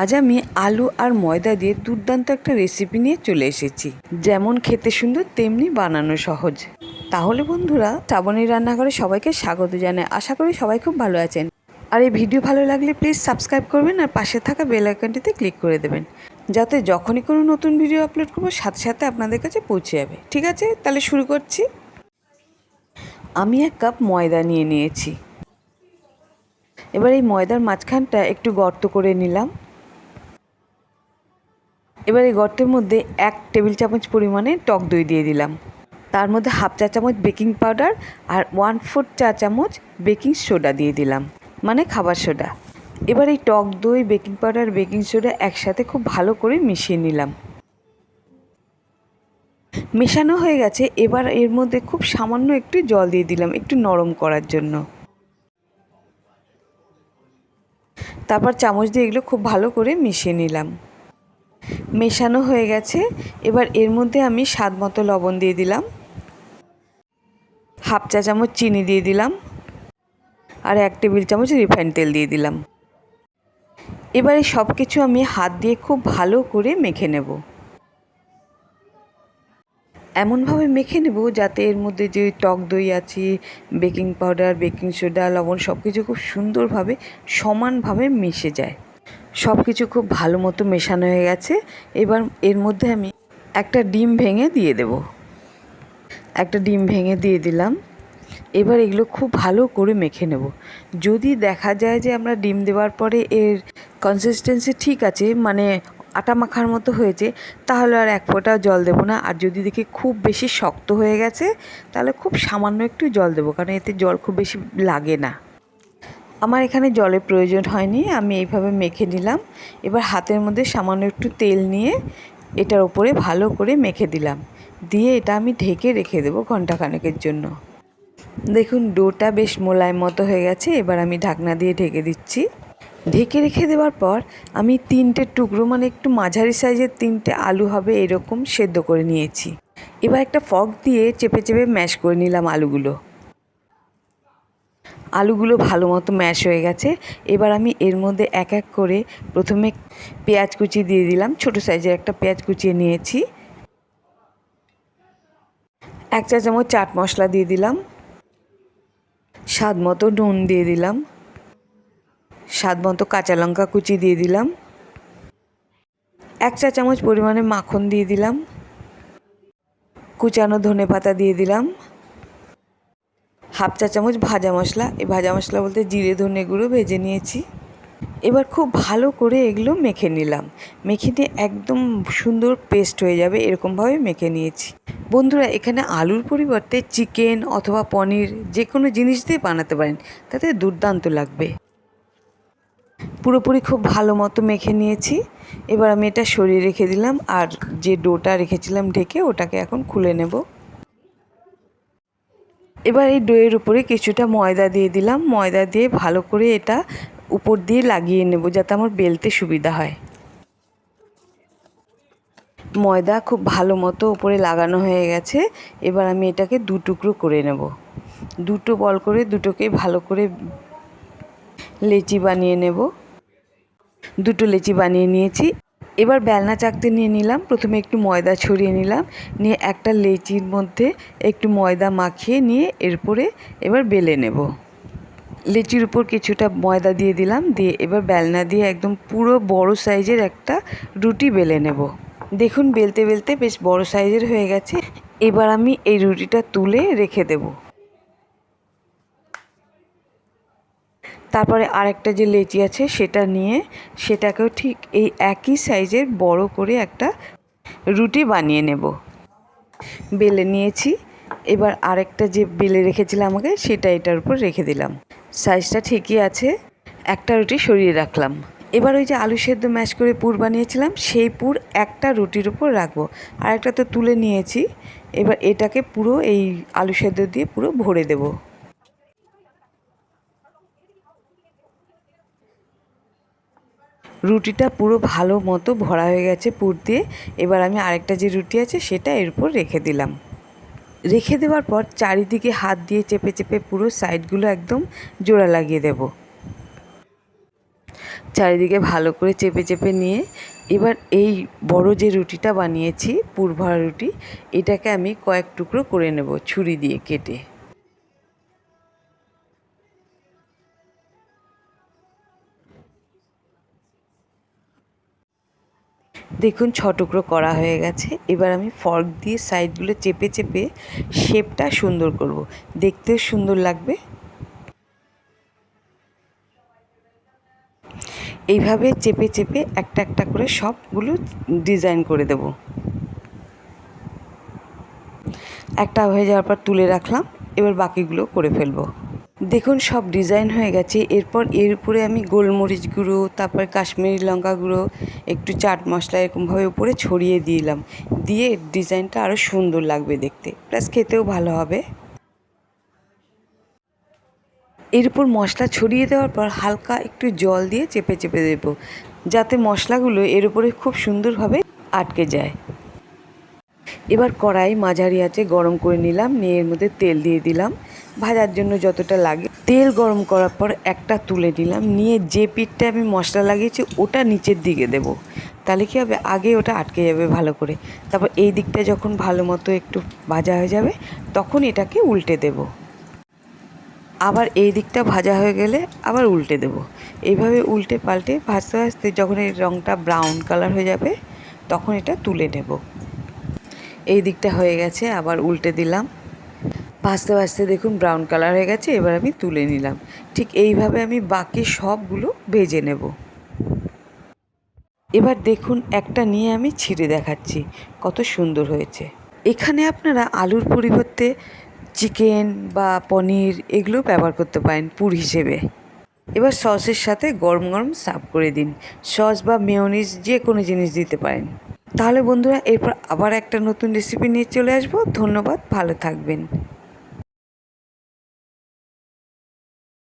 আজ আমি আলু আর ময়দা দিয়ে দুর্দান্ত একটা রেসিপি নিয়ে চলে এসেছি। যেমন খেতে সুন্দর, তেমনি বানানো সহজ। তাহলে বন্ধুরা শ্রাবণী রান্নাঘরে সবাইকে স্বাগত জানাই। আশা করি সবাই খুব ভালো আছেন। আর এই ভিডিও ভালো লাগলে প্লিজ সাবস্ক্রাইব করবেন আর পাশে থাকা বেল আইকনটিতে ক্লিক করে দেবেন। যাতে যখনই কোনো নতুন ভিডিও আপলোড করব, সাথে সাথে আপনাদের কাছে পৌঁছে যাবে। ঠিক আছে? তাহলে শুরু করছি। আমি এক কাপ ময়দা নিয়ে নিয়েছি। এবার এই ময়দার মাঝখানটা একটু গর্ত করে নিলাম। এবার এই গর্তের মধ্যে এক টেবিল চামচ পরিমাণে টক দই দিয়ে দিলাম। তার মধ্যে হাফ চা চামচ বেকিং পাউডার আর ওয়ান ফোর চা চামচ বেকিং সোডা দিয়ে দিলাম মানে খাবার সোডা। এবার এই টক দই, বেকিং পাউডার, বেকিং সোডা একসাথে খুব ভালো করে মিশিয়ে নিলাম। মেশানো হয়ে গেছে, এবার এর মধ্যে খুব সামান্য একটু জল দিয়ে দিলাম, একটু নরম করার জন্য। তারপর চামচ দিয়ে এগুলো খুব ভালো করে মিশিয়ে নিলাম। মেশানো হয়ে গেছে। এবার এর মধ্যে আমি স্বাদ মতো লবণ দিয়ে দিলাম। হাফ চা চামচ চিনি দিয়ে দিলাম। আর এক টেবিল চামচ রিফাইন তেল দিয়ে দিলাম। এবারে সব কিছু আমি হাত দিয়ে খুব ভালো করে মেখে নেব। এমনভাবে মেখে নেব যাতে এর মধ্যে যে টক দই আছে, বেকিং পাউডার, বেকিং সোডা, লবণ সব কিছু খুব সুন্দরভাবে সমানভাবে মিশে যায়। সব কিছু খুব ভালো মতো মেশানো হয়ে গেছে। এবার এর মধ্যে আমি একটা ডিম ভেঙে দিয়ে দেব। একটা ডিম ভেঙে দিয়ে দিলাম। এবার এগুলো খুব ভালো করে মেখে নেব। যদি দেখা যায় যে আমরা ডিম দেওয়ার পরে এর কনসিস্টেন্সি ঠিক আছে মানে আটা মাখার মতো হয়েছে, তাহলে আর এক ফোঁটা জল দেবো না। আর যদি দেখি খুব বেশি শক্ত হয়ে গেছে, তাহলে খুব সামান্য একটু জল দেবো, কারণ এতে জল খুব বেশি লাগে না। আমার এখানে জলের প্রয়োজন হয়নি, আমি এইভাবে মেখে নিলাম। এবার হাতের মধ্যে সামান্য একটু তেল নিয়ে এটার ওপরে ভালো করে মেখে দিলাম। দিয়ে এটা আমি ঢেকে রেখে দেবো ঘন্টাখানেকের জন্য। দেখুন, ডোটা বেশ মোলায়েম মতো হয়ে গেছে, এবার আমি ঢাকনা দিয়ে ঢেকে দিচ্ছি। ঢেকে রেখে দেওয়ার পর আমি তিনটে টুকরো মানে একটু মাঝারি সাইজের তিনটে আলু হবে এরকম সেদ্ধ করে নিয়েছি। এবার একটা ফক দিয়ে চেপে চেপে ম্যাশ করে নিলাম আলুগুলো। আলুগুলো ভালো মতো ম্যাশ হয়ে গেছে। এবার আমি এর মধ্যে এক এক করে প্রথমে পেঁয়াজ কুচি দিয়ে দিলাম। ছোট সাইজের একটা পেঁয়াজ কুচিয়ে নিয়েছি। এক চা চামচ চাট মশলা দিয়ে দিলাম। স্বাদ মতো নুন দিয়ে দিলাম। স্বাদ মতো কাঁচা লঙ্কা কুচি দিয়ে দিলাম। এক চা চামচ পরিমাণে মাখন দিয়ে দিলাম। কুচানো ধনে পাতা দিয়ে দিলাম। হাফ চা চামচ ভাজা মশলা। এই ভাজা মশলা বলতে জিরে, ধনে গুঁড়ো ভেজে নিয়েছি। এবার খুব ভালো করে এগুলো মেখে নিলাম। মেখে নিয়ে একদম সুন্দর পেস্ট হয়ে যাবে, এরকমভাবে মেখে নিয়েছি। বন্ধুরা, এখানে আলুর পরিবর্তে চিকেন অথবা পনির যে কোনো জিনিস দিয়ে বানাতে পারেন, তাতে দুর্দান্ত লাগবে। পুরোপুরি খুব ভালো মতো মেখে নিয়েছি। এবার আমি এটা সরিয়ে রেখে দিলাম, আর যে ডোটা রেখেছিলাম ঢেকে, ওটাকে এখন খুলে নেব। এবার এই ডোয়ের উপরে কিছুটা ময়দা দিয়ে দিলাম। ময়দা দিয়ে ভালো করে এটা উপর দিয়ে লাগিয়ে নেব যাতে আমার বেলতে সুবিধা হয়। ময়দা খুব ভালো মতো উপরে লাগানো হয়ে গেছে। এবার আমি এটাকে দু টুকরো করে নেব। দুটো বল করে দুটোকে ভালো করে লেচি বানিয়ে নেব। দুটো লেচি বানিয়ে নিয়েছি। এবার বেলনা চাকতে নিয়ে নিলাম। প্রথমে একটু ময়দা ছড়িয়ে নিলাম। নিয়ে একটা লেচির মধ্যে একটু ময়দা মাখিয়ে নিয়ে এরপরে এবার বেলে নেব। লেচির উপর কিছুটা ময়দা দিয়ে দিলাম। দিয়ে এবার বেলনা দিয়ে একদম পুরো বড় সাইজের একটা রুটি বেলে নেব। দেখুন, বেলতে বেলতে বেশ বড় সাইজের হয়ে গেছে। এবার আমি এই রুটিটা তুলে রেখে দেব। তারপরে আরেকটা যে লেচি আছে সেটা নিয়ে সেটাকেও ঠিক এই একই সাইজের বড় করে একটা রুটি বানিয়ে নেব। বেলে নিয়েছি। এবার আরেকটা যে বেলে রেখেছিলাম আমাকে সেটা এটার উপর রেখে দিলাম। সাইজটা ঠিকই আছে। একটা রুটি সরিয়ে রাখলাম। এবার ওই যে আলু সেদ্ধ ম্যাশ করে পুর বানিয়েছিলাম, সেই পুর একটা রুটির উপর রাখব। আর একটা তো তুলে নিয়েছি। এবার এটাকে পুরো এই আলু সেদ্ধ দিয়ে পুরো ভরে দেবো। রুটিটা পুরো ভালো মতো ভরা হয়ে গেছে পুর দিয়ে। এবার আমি আরেকটা যে রুটি আছে সেটা এর উপর রেখে দিলাম। রেখে দেওয়ার পর চারিদিকে হাত দিয়ে চেপে চেপে পুরো সাইডগুলো একদম জোড়া লাগিয়ে দেব। চারিদিকে ভালো করে চেপে চেপে নিয়ে এবার এই বড় যে রুটিটা বানিয়েছি পুর ভরা রুটি, এটাকে আমি কয়েক টুকরো করে নেব ছুরি দিয়ে কেটে। দেখুন ছ টুকরো করা হয়ে গেছে। এবার আমি ফর্ক দিয়ে সাইডগুলো চেপে চেপে শেপটা সুন্দর করব। দেখতেও সুন্দর লাগবে। এইভাবে চেপে চেপে একটা একটা করে সবগুলো ডিজাইন করে দেব। একটা হয়ে যাওয়ার পর তুলে রাখলাম। এবার বাকিগুলো করে ফেলব। দেখুন, সব ডিজাইন হয়ে গেছে। এরপর এর উপরে আমি গোলমরিচ গুঁড়ো, তারপর কাশ্মীরি লঙ্কা গুঁড়ো, একটু চাট মশলা এরকমভাবে উপরে ছড়িয়ে দিলাম। দিয়ে ডিজাইনটা আরও সুন্দর লাগবে দেখতে। প্লাস খেতেও ভালো হবে। এর উপর মশলা ছড়িয়ে দেওয়ার পর হালকা একটু জল দিয়ে চেপে চেপে দেবো, যাতে মশলাগুলো এর উপরে খুব সুন্দরভাবে আটকে যায়। এবার কড়াই মাঝারি আছে গরম করে নিলাম, নিয়ে এর মধ্যে তেল দিয়ে দিলাম। ভাজার জন্য যতটা লাগে। তেল গরম করার পর একটা তুলে নিলাম, নিয়ে যে পিঠটা আমি মশলা লাগিয়েছি ওটা নিচের দিকে দেব। তাহলে কী হবে? আগে ওটা আটকে যাবে ভালো করে। তারপর এই দিকটা যখন ভালো মতো একটু ভাজা হয়ে যাবে, তখন এটাকে উল্টে দেবো। আবার এই দিকটা ভাজা হয়ে গেলে আবার উল্টে দেব। এইভাবে উল্টে পাল্টে ভাজতে ভাজতে যখন এই রঙটা ব্রাউন কালার হয়ে যাবে, তখন এটা তুলে নেব। এই দিকটা হয়ে গেছে, আবার উল্টে দিলাম। ভাজতে ভাজতে দেখুন ব্রাউন কালার হয়ে গেছে, এবার আমি তুলে নিলাম। ঠিক এইভাবে আমি বাকি সবগুলো ভেজে নেব। এবার দেখুন একটা নিয়ে আমি ছিঁড়ে দেখাচ্ছি, কত সুন্দর হয়েছে। এখানে আপনারা আলুর পরিবর্তে চিকেন বা পনির এগুলো ব্যবহার করতে পারেন পুর হিসেবে। এবার সসের সাথে গরম গরম সার্ভ করে দিন। সস বা মেয়নিজ যে কোনো জিনিস দিতে পারেন। তাহলে বন্ধুরা, এরপর আবার একটা নতুন রেসিপি নিয়ে চলে আসব। ধন্যবাদ, ভালো থাকবেন।